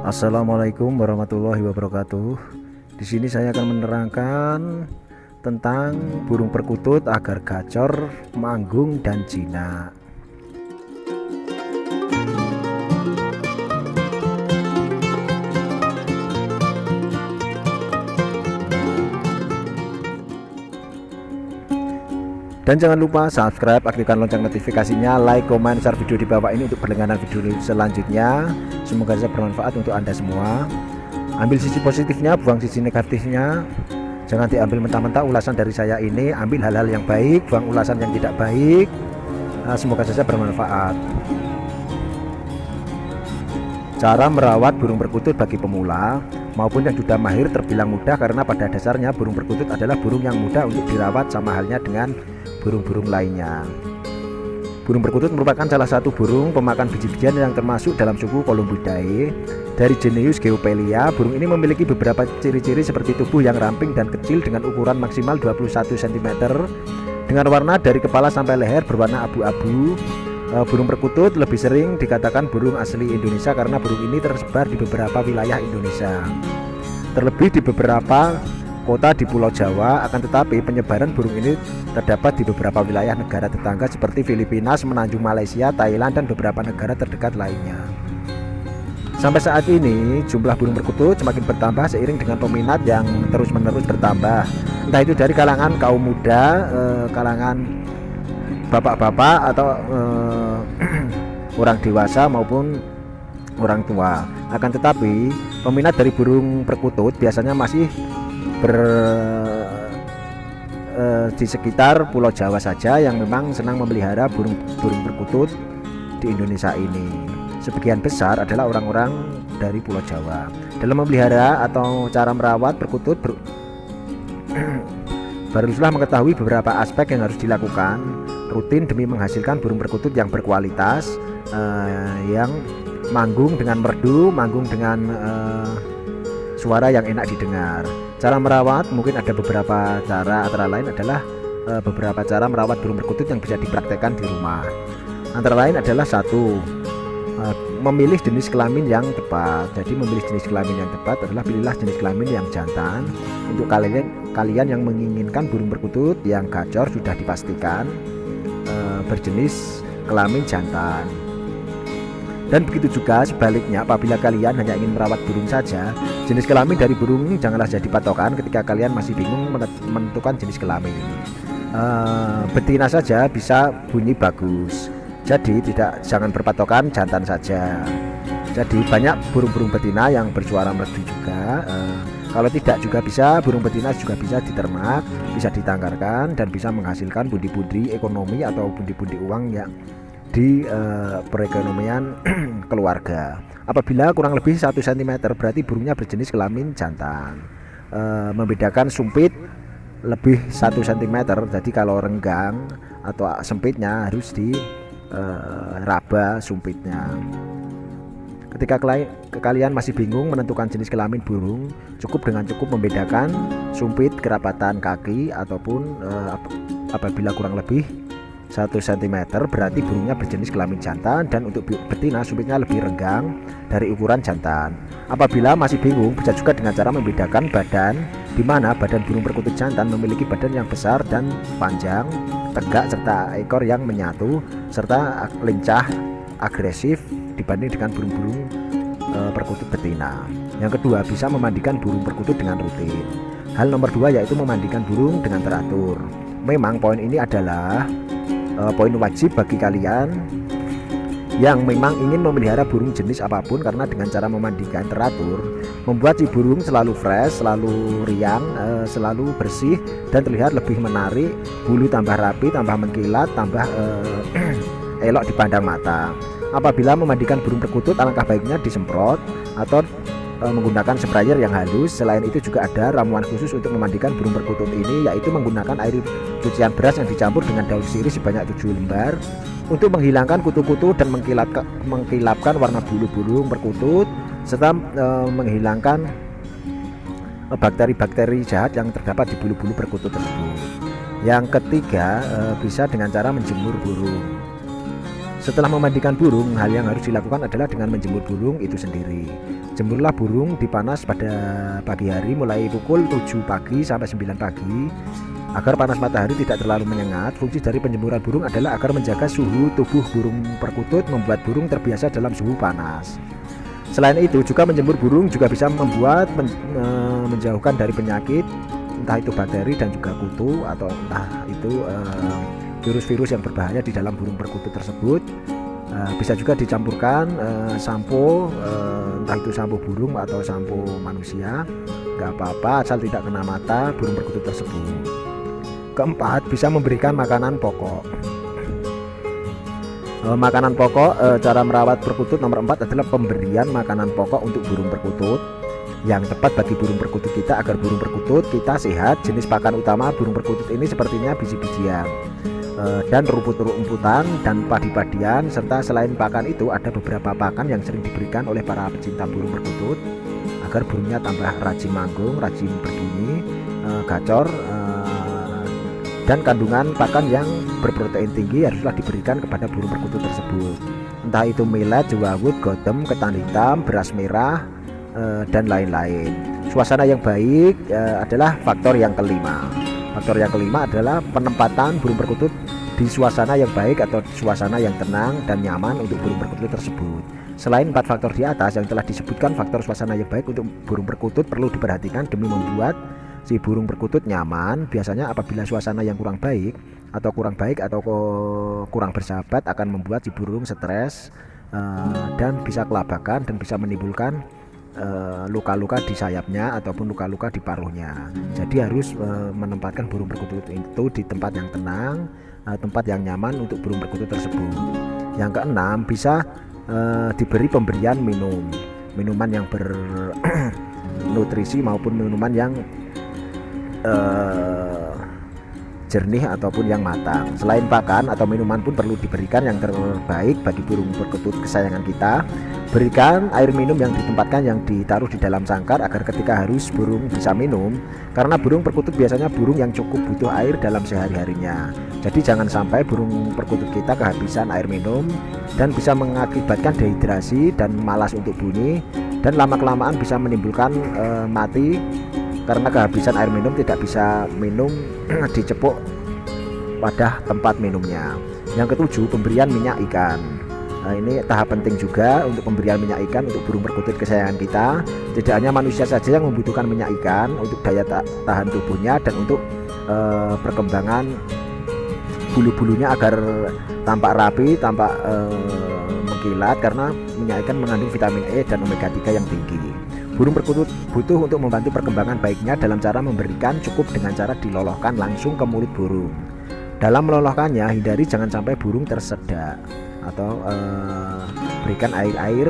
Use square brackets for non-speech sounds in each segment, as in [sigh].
Assalamualaikum warahmatullahi wabarakatuh. Di sini saya akan menerangkan tentang burung perkutut agar gacor, manggung dan jinak. Dan jangan lupa subscribe, aktifkan lonceng notifikasinya, like, komen, share video di bawah ini untuk berlangganan video selanjutnya. Semoga bisa bermanfaat untuk Anda semua. Ambil sisi positifnya, buang sisi negatifnya. Jangan diambil mentah-mentah ulasan dari saya ini, ambil hal-hal yang baik, buang ulasan yang tidak baik. Nah, semoga saja bermanfaat. Cara merawat burung perkutut bagi pemula maupun yang sudah mahir terbilang mudah karena pada dasarnya burung perkutut adalah burung yang mudah untuk dirawat sama halnya dengan burung-burung lainnya. Burung perkutut merupakan salah satu burung pemakan biji-bijian yang termasuk dalam suku Columbidae. Dari jenius Geopelia, burung ini memiliki beberapa ciri-ciri seperti tubuh yang ramping dan kecil dengan ukuran maksimal 21 cm dengan warna dari kepala sampai leher berwarna abu-abu. Eh, burung perkutut lebih sering dikatakan burung asli Indonesia karena burung ini tersebar di beberapa wilayah Indonesia. Terlebih di beberapa kota di Pulau Jawa akan tetapi penyebaran burung ini terdapat di beberapa wilayah negara tetangga seperti Filipina, Semenanjung Malaysia, Thailand dan beberapa negara terdekat lainnya. Sampai saat ini jumlah burung perkutut semakin bertambah seiring dengan peminat yang terus-menerus bertambah. Entah itu dari kalangan kaum muda, eh, kalangan bapak-bapak atau eh, [clears throat] orang dewasa maupun orang tua. Akan tetapi peminat dari burung perkutut biasanya masih ber uh, di sekitar Pulau Jawa saja yang memang senang memelihara burung-burung perkutut di Indonesia ini. Sebagian besar adalah orang-orang dari Pulau Jawa. Dalam memelihara atau cara merawat perkutut ber... [clears throat] Barulah mengetahui beberapa aspek yang harus dilakukan rutin demi menghasilkan burung perkutut yang berkualitas, uh, yang manggung dengan merdu, manggung dengan uh, suara yang enak didengar. Cara merawat mungkin ada beberapa cara antara lain adalah e, beberapa cara merawat burung perkutut yang bisa dipraktekkan di rumah. Antara lain adalah satu e, memilih jenis kelamin yang tepat. Jadi memilih jenis kelamin yang tepat adalah pilihlah jenis kelamin yang jantan. Untuk kalian kalian yang menginginkan burung perkutut yang gacor sudah dipastikan e, berjenis kelamin jantan. Dan begitu juga sebaliknya apabila kalian hanya ingin merawat burung saja, jenis kelamin dari burung janganlah jadi patokan ketika kalian masih bingung menentukan jenis kelamin. Uh, betina saja bisa bunyi bagus. Jadi tidak jangan berpatokan jantan saja. Jadi banyak burung-burung betina yang bersuara merdu juga. Uh, kalau tidak juga bisa burung betina juga bisa diternak, bisa ditangkarkan dan bisa menghasilkan pundi-pundi ekonomi atau pundi-pundi uang yang di uh, perekonomian [clears throat] keluarga. Apabila kurang lebih 1 cm berarti burungnya berjenis kelamin jantan. Uh, membedakan sumpit lebih 1 cm. Jadi kalau renggang atau sempitnya harus di uh, raba sumpitnya. Ketika kalian masih bingung menentukan jenis kelamin burung, cukup dengan cukup membedakan sumpit kerapatan kaki ataupun uh, apabila kurang lebih 1 cm berarti burungnya berjenis kelamin jantan dan untuk betina sumpitnya lebih renggang dari ukuran jantan. Apabila masih bingung, bisa juga dengan cara membedakan badan di mana badan burung perkutut jantan memiliki badan yang besar dan panjang, tegak serta ekor yang menyatu serta lincah agresif dibanding dengan burung-burung e, perkutut betina. Yang kedua, bisa memandikan burung perkutut dengan rutin. Hal nomor dua yaitu memandikan burung dengan teratur. Memang poin ini adalah uh, poin wajib bagi kalian yang memang ingin memelihara burung jenis apa pun karena dengan cara memandikan teratur membuat si burung selalu fresh, selalu riang, uh, selalu bersih dan terlihat lebih menarik, bulu tambah rapi, tambah mengkilat, tambah uh, [clears throat] elok dipandang mata. Apabila memandikan burung perkutut alangkah baiknya disemprot atau menggunakan sprayer yang halus. Selain itu juga ada ramuan khusus untuk memandikan burung perkutut ini yaitu menggunakan air cucian beras yang dicampur dengan daun sirih sebanyak 7 lembar untuk menghilangkan kutu-kutu dan mengkilapkan warna bulu burung perkutut serta e, menghilangkan bakteri-bakteri jahat yang terdapat di bulu-bulu perkutut tersebut. Yang ketiga e, bisa dengan cara menjemur burung. Setelah memandikan burung, hal yang harus dilakukan adalah dengan menjemur burung itu sendiri. Jemurlah burung dipanas pada pagi hari mulai pukul 7 pagi sampai 9 pagi agar panas matahari tidak terlalu menyengat. Fungsi dari penjemuran burung adalah agar menjaga suhu tubuh burung perkutut membuat burung terbiasa dalam suhu panas. Selain itu juga menjemur burung juga bisa membuat men, menjauhkan dari penyakit entah itu bakteri dan juga kutu atau entah itu e, virus-virus yang berbahaya di dalam burung perkutut tersebut. Uh, bisa juga dicampurkan uh, sampo uh, entah itu sampo burung atau sampo manusia. Nggak apa-apa asal tidak kena mata burung perkutut tersebut. Keempat bisa memberikan makanan pokok. Uh, makanan pokok uh, cara merawat perkutut nomor empat adalah pemberian makanan pokok untuk burung perkutut. Yang tepat bagi burung perkutut kita agar burung perkutut kita sehat. Jenis pakan utama burung perkutut ini sepertinya biji-bijian dan rumput-rumputan dan padi-padian serta selain pakan itu ada beberapa pakan yang sering diberikan oleh para pecinta burung perkutut agar burungnya tambah rajin manggung, rajin berbunyi, uh, gacor uh, dan kandungan pakan yang berprotein tinggi haruslah diberikan kepada burung perkutut tersebut. Entah itu millet, jewawut, godem, ketan hitam, beras merah, dan lain-lain. Suasana yang baik adalah faktor yang kelima. Faktor yang kelima adalah penempatan burung perkutut di suasana yang baik atau suasana yang tenang dan nyaman untuk burung perkutut tersebut. Selain empat faktor di atas yang telah disebutkan, faktor suasana yang baik untuk burung perkutut perlu diperhatikan demi membuat si burung perkutut nyaman. Biasanya apabila suasana yang kurang baik atau kurang baik atau kurang bersahabat akan membuat si burung stres uh, dan bisa kelabakan dan bisa menimbulkan eh, luka-luka di sayapnya ataupun luka-luka di paruhnya. Jadi harus uh, menempatkan burung perkutut itu di tempat yang tenang uh, tempat yang nyaman untuk burung perkutut tersebut. Yang keenam bisa uh, diberi pemberian minum, minuman yang bernutrisi [clears throat] maupun minuman yang uh, jernih ataupun yang matang. Selain pakan atau minuman pun perlu diberikan yang terbaik bagi burung perkutut kesayangan kita. Berikan air minum yang ditempatkan yang ditaruh di dalam sangkar agar ketika harus burung bisa minum karena burung perkutut biasanya burung yang cukup butuh air dalam sehari-harinya. Jadi jangan sampai burung perkutut kita kehabisan air minum dan bisa mengakibatkan dehidrasi dan malas untuk bunyi dan lama-kelamaan bisa menimbulkan e, mati karena kehabisan air minum tidak bisa minum [clears throat] dicepuk pada tempat minumnya. Yang ketujuh, pemberian minyak ikan. Nah, ini tahap penting juga untuk pemberian minyak ikan untuk burung perkutut kesayangan kita. Tidak hanya manusia saja yang membutuhkan minyak ikan untuk daya tahan tubuhnya dan untuk uh, perkembangan bulu-bulunya agar tampak rapi, tampak uh, mengkilat karena minyak ikan mengandung vitamin E dan omega 3 yang tinggi. Burung perkutut butuh untuk membantu perkembangan baiknya dalam cara memberikan cukup dengan cara dilolohkan langsung ke mulut burung. Dalam melolohkannya, hindari jangan sampai burung tersedak atau uh, berikan air-air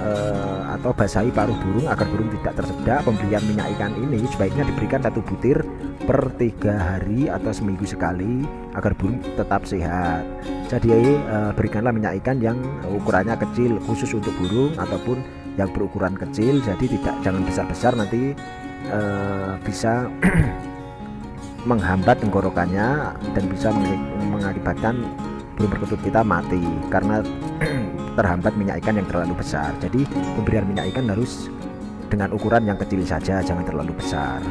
uh, atau basahi paruh burung agar burung tidak tersedak. Pemberian minyak ikan ini sebaiknya diberikan satu butir per tiga hari atau seminggu sekali agar burung tetap sehat. Jadi uh, berikanlah minyak ikan yang ukurannya kecil khusus untuk burung ataupun yang berukuran kecil jadi tidak jangan besar-besar nanti uh, bisa [clears throat] menghambat tenggorokannya dan bisa mengakibatkan perkutut kita mati karena [clears throat] terhambat minyak ikan yang terlalu besar. Jadi pemberian minyak ikan harus dengan ukuran yang kecil saja jangan terlalu besar.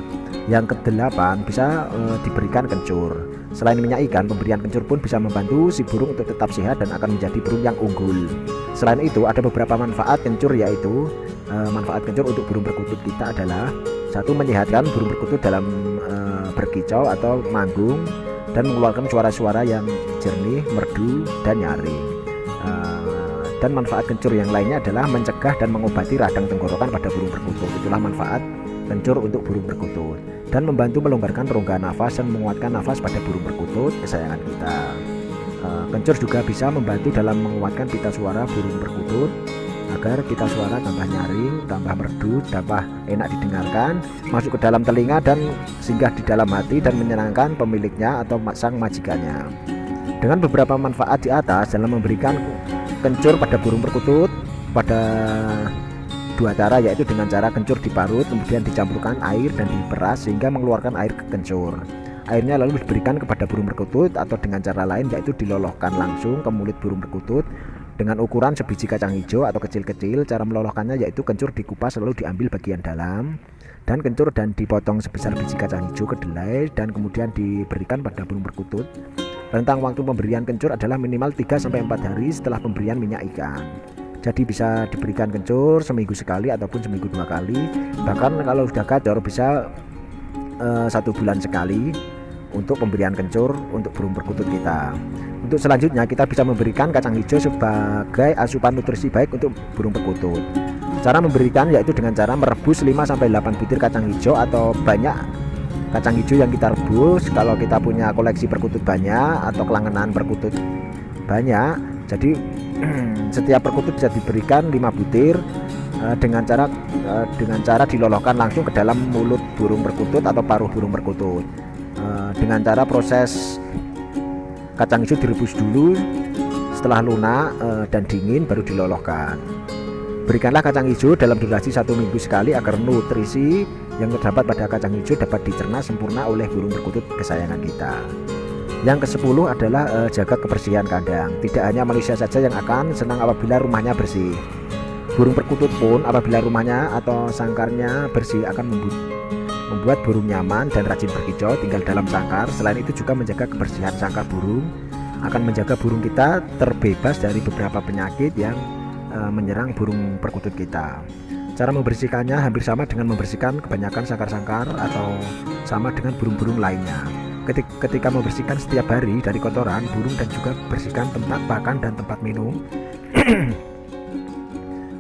Yang kedelapan bisa e, diberikan kencur. Selain minyak ikan pemberian kencur pun bisa membantu si burung untuk tetap sehat dan akan menjadi burung yang unggul. Selain itu ada beberapa manfaat kencur yaitu e, manfaat kencur untuk burung perkutut kita adalah satu menyehatkan burung perkutut dalam e, berkicau atau manggung dan mengeluarkan suara-suara yang jernih, merdu, dan nyaring. Dan manfaat kencur yang lainnya adalah mencegah dan mengobati radang tenggorokan pada burung perkutut. Itulah manfaat kencur untuk burung perkutut dan membantu melonggarkan rongga nafas dan menguatkan nafas pada burung perkutut kesayangan kita. Eh, kencur juga bisa membantu dalam menguatkan pita suara burung perkutut agar pita suara tambah nyaring, tambah merdu, tambah enak didengarkan, masuk ke dalam telinga dan singgah di dalam hati dan menyenangkan pemiliknya atau sang majikannya. Dengan beberapa manfaat di atas dalam memberikan kencur pada burung perkutut pada dua cara yaitu dengan cara kencur diparut kemudian dicampurkan air dan diperas sehingga mengeluarkan air ke kencur. Airnya lalu diberikan kepada burung perkutut atau dengan cara lain yaitu diloloskan langsung ke mulut burung perkutut dengan ukuran sebiji kacang hijau atau kecil-kecil. Cara meloloskannya yaitu kencur dikupas lalu diambil bagian dalam dan kencur dan dipotong sebesar biji kacang hijau kedelai dan kemudian diberikan pada burung perkutut rentang waktu pemberian kencur adalah minimal 3-4 hari setelah pemberian minyak ikan jadi bisa diberikan kencur seminggu sekali ataupun seminggu dua kali bahkan kalau sudah gacor bisa uh, satu bulan sekali untuk pemberian kencur untuk burung perkutut kita. Untuk selanjutnya kita bisa memberikan kacang hijau sebagai asupan nutrisi baik untuk burung perkutut. Cara memberikan yaitu dengan cara merebus 5 sampai 8 butir kacang hijau atau banyak kacang hijau yang kita rebus kalau kita punya koleksi perkutut banyak atau kelangenan perkutut banyak. Jadi [clears throat] setiap perkutut bisa diberikan 5 butir eh, dengan cara eh, dengan cara diloloskan langsung ke dalam mulut burung perkutut atau paruh burung perkutut. Eh, dengan cara proses kacang hijau direbus dulu setelah lunak dan dingin baru diloloskan berikanlah kacang hijau dalam durasi satu minggu sekali agar nutrisi yang terdapat pada kacang hijau dapat dicerna sempurna oleh burung perkutut kesayangan kita. Yang ke-10 adalah uh, jaga kebersihan kandang. Tidak hanya manusia saja yang akan senang apabila rumahnya bersih. Burung perkutut pun apabila rumahnya atau sangkarnya bersih akan membuat burung nyaman dan rajin berkicau tinggal dalam sangkar. Selain itu juga menjaga kebersihan sangkar burung. Akan menjaga burung kita terbebas dari beberapa penyakit yang e, menyerang burung perkutut kita. Cara membersihkannya hampir sama dengan membersihkan kebanyakan sangkar-sangkar atau sama dengan burung-burung lainnya. Ketika membersihkan setiap hari dari kotoran burung dan juga bersihkan tempat makan dan tempat minum [clears throat]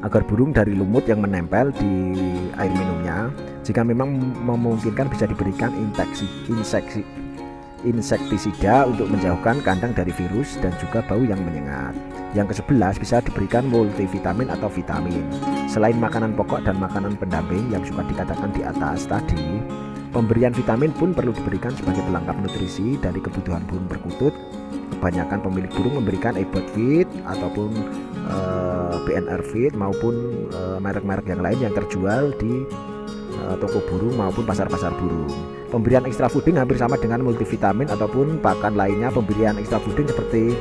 agar burung dari lumut yang menempel di air minumnya jika memang memungkinkan bisa diberikan inseksi, inseksi, insektisida untuk menjauhkan kandang dari virus dan juga bau yang menyengat. Yang ke-11 bisa diberikan multivitamin atau vitamin. Selain makanan pokok dan makanan pendamping yang suka dikatakan di atas tadi, pemberian vitamin pun perlu diberikan sebagai pelengkap nutrisi dari kebutuhan burung perkutut. Kebanyakan pemilik burung memberikan ebot fit ataupun uh, eh, BNR fit maupun eh, merek-merek yang lain yang terjual di toko burung maupun pasar-pasar burung. Pemberian extra fooding hampir sama dengan multivitamin ataupun pakan lainnya. Pemberian extra fooding seperti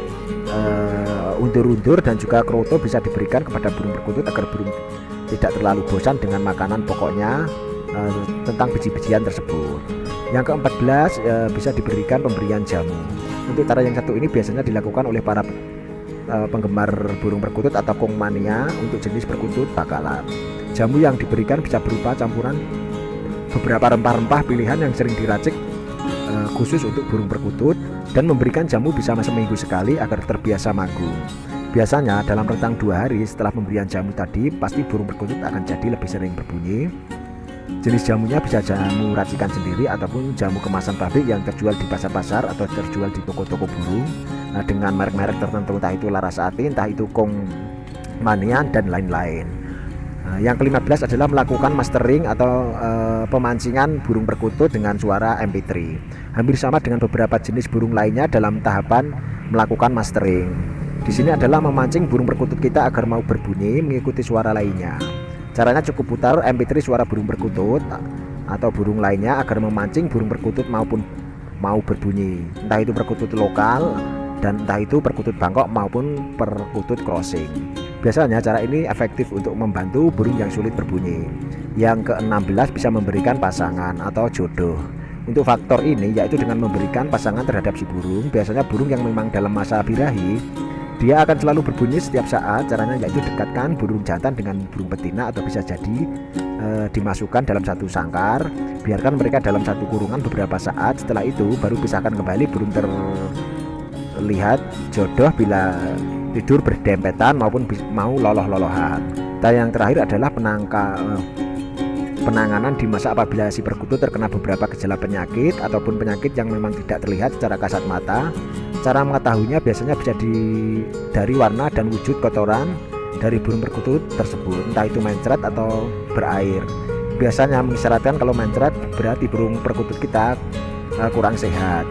undur-undur dan juga kroto bisa diberikan kepada burung perkutut agar burung tidak terlalu bosan dengan makanan pokoknya uh, tentang biji-bijian tersebut. Yang ke-14 uh, bisa diberikan pemberian jamu. Untuk cara yang satu ini biasanya dilakukan oleh para uh, penggemar burung perkutut atau kongmania untuk jenis perkutut bakalan. Jamu yang diberikan bisa berupa campuran beberapa rempah-rempah pilihan yang sering diracik uh, khusus untuk burung perkutut dan memberikan jamu bisa seminggu sekali agar terbiasa manggung. Biasanya dalam rentang dua hari setelah pemberian jamu tadi pasti burung perkutut akan jadi lebih sering berbunyi Jenis jamunya bisa jamu racikan sendiri ataupun jamu kemasan pabrik yang terjual di pasar-pasar atau terjual di toko-toko burung nah, dengan merek-merek tertentu entah itu Larasati, entah itu Kong Manian dan lain-lain. Nah, yang kelima belas adalah melakukan mastering atau e, pemancingan burung perkutut dengan suara MP3. Hampir sama dengan beberapa jenis burung lainnya dalam tahapan melakukan mastering. Di sini adalah memancing burung perkutut kita agar mau berbunyi mengikuti suara lainnya. Caranya cukup putar MP3 suara burung perkutut atau burung lainnya agar memancing burung perkutut maupun mau berbunyi. Entah itu perkutut lokal dan entah itu perkutut Bangkok maupun perkutut crossing. Biasanya cara ini efektif untuk membantu burung yang sulit berbunyi. Yang ke-16 bisa memberikan pasangan atau jodoh. Untuk faktor ini yaitu dengan memberikan pasangan terhadap si burung, biasanya burung yang memang dalam masa birahi dia akan selalu berbunyi setiap saat. Caranya yaitu dekatkan burung jantan dengan burung betina atau bisa jadi e, dimasukkan dalam satu sangkar. Biarkan mereka dalam satu kurungan beberapa saat. Setelah itu baru pisahkan kembali burung terlihat jodoh bila tidur berdempetan maupun mau loloh-lolohan. Dan yang terakhir adalah penangka eh, penanganan di masa apabila si perkutut terkena beberapa gejala penyakit ataupun penyakit yang memang tidak terlihat secara kasat mata Cara mengetahuinya biasanya bisa di, dari warna dan wujud kotoran dari burung perkutut tersebut, entah itu mencret atau berair. Biasanya mengisyaratkan kalau mencret berarti burung perkutut kita uh, kurang sehat.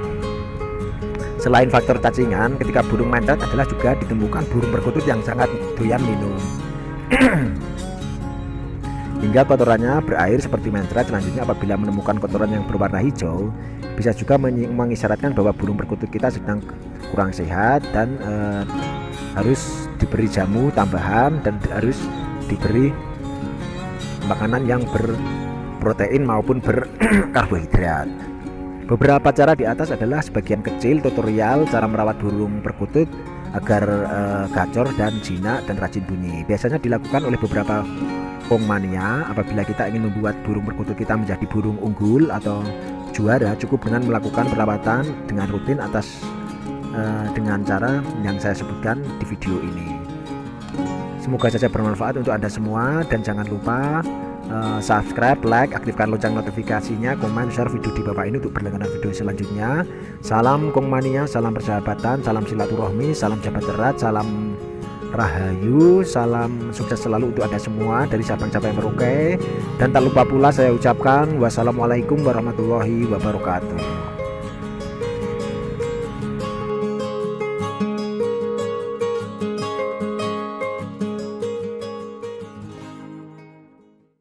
Selain faktor cacingan, ketika burung mencret adalah juga ditemukan burung perkutut yang sangat doyan minum. [clears throat] hingga kotorannya berair seperti mencret selanjutnya apabila menemukan kotoran yang berwarna hijau bisa juga mengisyaratkan bahwa burung perkutut kita sedang kurang sehat dan eh, harus diberi jamu tambahan dan harus diberi makanan yang berprotein maupun berkarbohidrat beberapa cara di atas adalah sebagian kecil tutorial cara merawat burung perkutut agar uh, gacor dan jinak dan rajin bunyi. Biasanya dilakukan oleh beberapa pengmania apabila kita ingin membuat burung perkutut kita menjadi burung unggul atau juara cukup dengan melakukan perawatan dengan rutin atas uh, dengan cara yang saya sebutkan di video ini. Semoga saja bermanfaat untuk Anda semua dan jangan lupa uh, subscribe, like, aktifkan lonceng notifikasinya, komen, share video di bawah ini untuk berlangganan video selanjutnya. Salam Kongmania, salam persahabatan, salam silaturahmi, salam jabat erat, salam rahayu, salam sukses selalu untuk Anda semua dari Sabang-Sabang Merauke. Dan tak lupa pula saya ucapkan wassalamualaikum warahmatullahi wabarakatuh.